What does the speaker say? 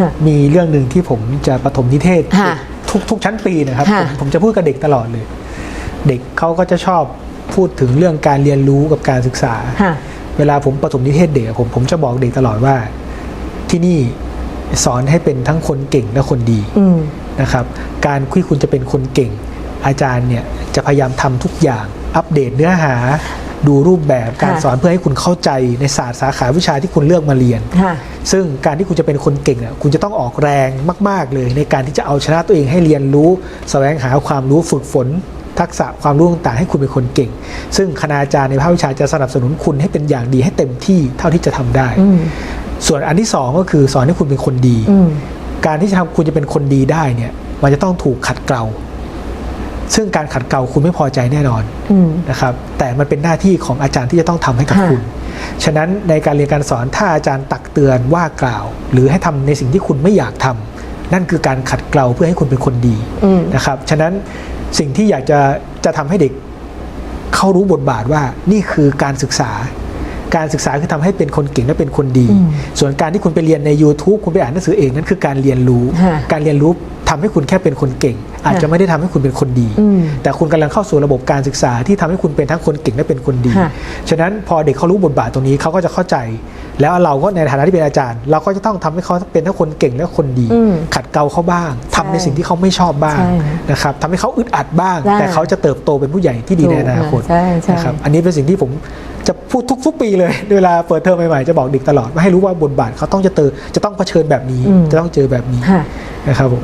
ค่ะมีเรื่องหนึ่งที่ผมจะปฐมนิเทศค่ะทุกทุกชั้นปีนะครับค่ะผมผมจะพูดกับเด็กตลอดเลย เด็กเขาก็จะชอบพูดถึงเรื่องการเรียนรู้กับการศึกษาค่ะเวลาผมปฐมนิเทศเด็กอะผมผมจะบอกเด็กตลอดว่าที่นี่สอนให้เป็นทั้งคนเก่งและคนดีอืมนะครับ การที่คุณจะเป็นคนเก่ง อาจารย์เนี่ยจะพยายามทำทุกอย่างอัปเดตเนื้อหา ดูรูปแบบการค่ะสอนเพื่อให้คุณเข้าใจในศาสตร์สาขาวิชาที่คุณเลือกมาเรียนค่ะซึ่งการที่คุณจะเป็นคนเก่งอะคุณจะต้องออกแรงมาก ๆ เลย ในการที่จะเอาชนะตัวเองให้เรียนรู้แสวงหาความรู้ฝึกฝนทักษะความรู้ต่างๆให้คุณเป็นคนเก่ง ซึ่งคณาจารย์ในภาควิชาจะสนับสนุนคุณให้เป็นอย่างดีให้เต็มที่เท่าที่จะทำได้อืมส่วนอันที่สองก็คือสอนให้คุณเป็นคนดีอืมการที่จะทำคุณจะเป็นคนดีได้เนี่ย มันจะต้องถูกขัดเกลา ซึ่งการขัดเกลาคุณไม่พอใจแน่นอนอืมนะครับ แต่มันเป็นหน้าที่ของอาจารย์ที่จะต้องทำให้กับค่ะคุณ ฉะนั้นในการเรียนการสอนถ้าอาจารย์ตักเตือนว่ากล่าว หรือให้ทำในสิ่งที่คุณไม่อยากทำนั่นคือการขัดเกลาเพื่อให้คุณเป็นคนดีอืมนะครับ ฉะนั้นสิ่งที่อยากจะจะทำให้เด็กเข้ารู้บทบาทว่านี่คือการศึกษา การศึกษาคือทำให้เป็นคนเก่งและเป็นคนดีอืมส่วนการที่คุณไปเรียนใน YouTube คุณไปอ่านหนังสือเองนั่นคือการเรียนรู้ค่ะการเรียนรู้ทำให้คุณแค่เป็นคนเก่ง อาจจะไม่ได้ทำให้คุณเป็นคนดีอืมแต่คุณกำลังเข้าสู่ระบบการศึกษาที่ทำให้คุณเป็นทั้งคนเก่งและเป็นคนดีค่ะฉะนั้นพอเด็กเขารู้บทบาทตรงนี้เขาก็จะเข้าใจ แล้วเราก็ในฐานะที่เป็นอาจารย์ เราก็จะต้องทำให้เขาเป็นทั้งคนเก่งและคนดีอืมขัดเกลาเขาบ้างทำในสิ่งที่เขาไม่ชอบบ้างใช่นะครับทำให้เขาอึดอัดบ้างใช่แต่เขาจะเติบโตเป็นผู้ใหญ่ที่ดีในอนาคตใช่ใช่นะครับอันนี้เป็นสิ่งที่ผมจะพูดทุก ๆ ปีเลย เวลาเปิดเทอมใหม่ๆจะบอกเด็กตลอดว่าให้รู้ว่าบทบาทเขาต้องจะเจอจะต้องเผชิญแบบนี้อืมจะต้องเจอแบบนี้ค่ะนะครับผม